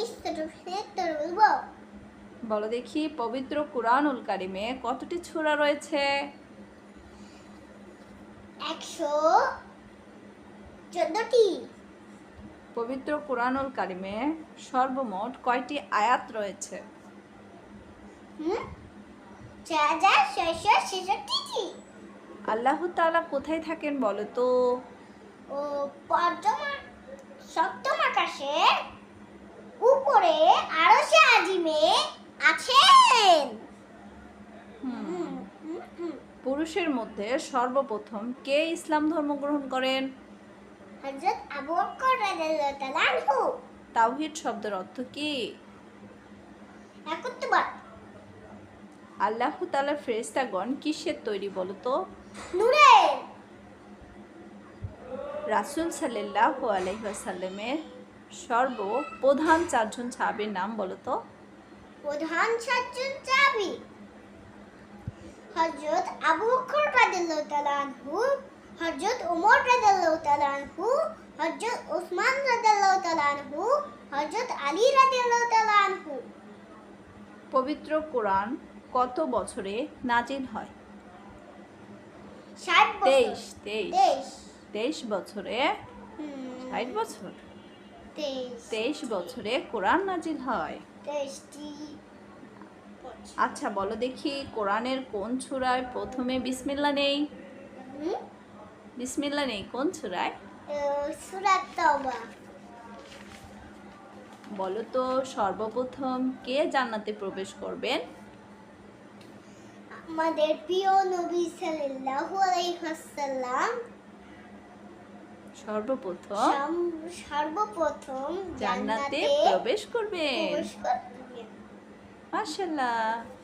বলব বলো দেখি পবিত্র কুরআনুল কারিমে কতটি সূরা রয়েছে? একশো চোদ্দটি। পবিত্র কুরআনুল কারিমে সর্বমোট কয়টি আয়াত রয়েছে? আল্লাহ তাআলা কোথায় থাকেন বলো তো? ও পঞ্চম সপ্তম আকাশে। পুরুষের মধ্যে সর্বপ্রথম কে ইসলাম ধর্ম গ্রহণ করেন? হযরত আবু বকর রাদিয়াল্লাহু তাআলা আনহু। তাওহিদ শব্দের অর্থ কি? একত্ববাদ। আল্লাহ তাআলার ফেরেশতাগণ কিসের তৈরি বলো তো নূরের রাসূল সাল্লাল্লাহু আলাইহি ওয়াসাল্লামের সর্বপ্রধান চারজন সাহাবীর নাম বলো তো প্রধান সাতজন চাবি হযরত আবু বকর রাদিয়াল্লাহু তাআলা আনহু হযরত ওমর রাদিয়াল্লাহু তাআলা আনহু হযরত ওসমান রাদিয়াল্লাহু তাআলা আনহু হযরত আলী রাদিয়াল্লাহু তাআলা আনহু। পবিত্র কোরআন কত বছরে নাজিল হয়? 60 বছর। তেইশ তেইশ। তেইশ। বছরে? ষাট বছর। তেইশ বছরে কোরআন নাজিল হয়। তেইশটি। আচ্ছা বলো দেখি কোরআনের কোন ছুরায় প্রথমে বিসমিল্লা নেই? বিসমিল্লা নেই কোন ছুরায়? বলো তো সর্বপ্রথম কে জান্নাতে প্রবেশ করবেন? আমাদের প্রিয় নবী সাল্লাল্লাহু আলাইহি ওয়াসাল্লাম। সর্বপ্রথম সর্বপ্রথম জান্নাতে প্রবেশ করবেন। প্রবেশ করবেন মাশাল্লাহ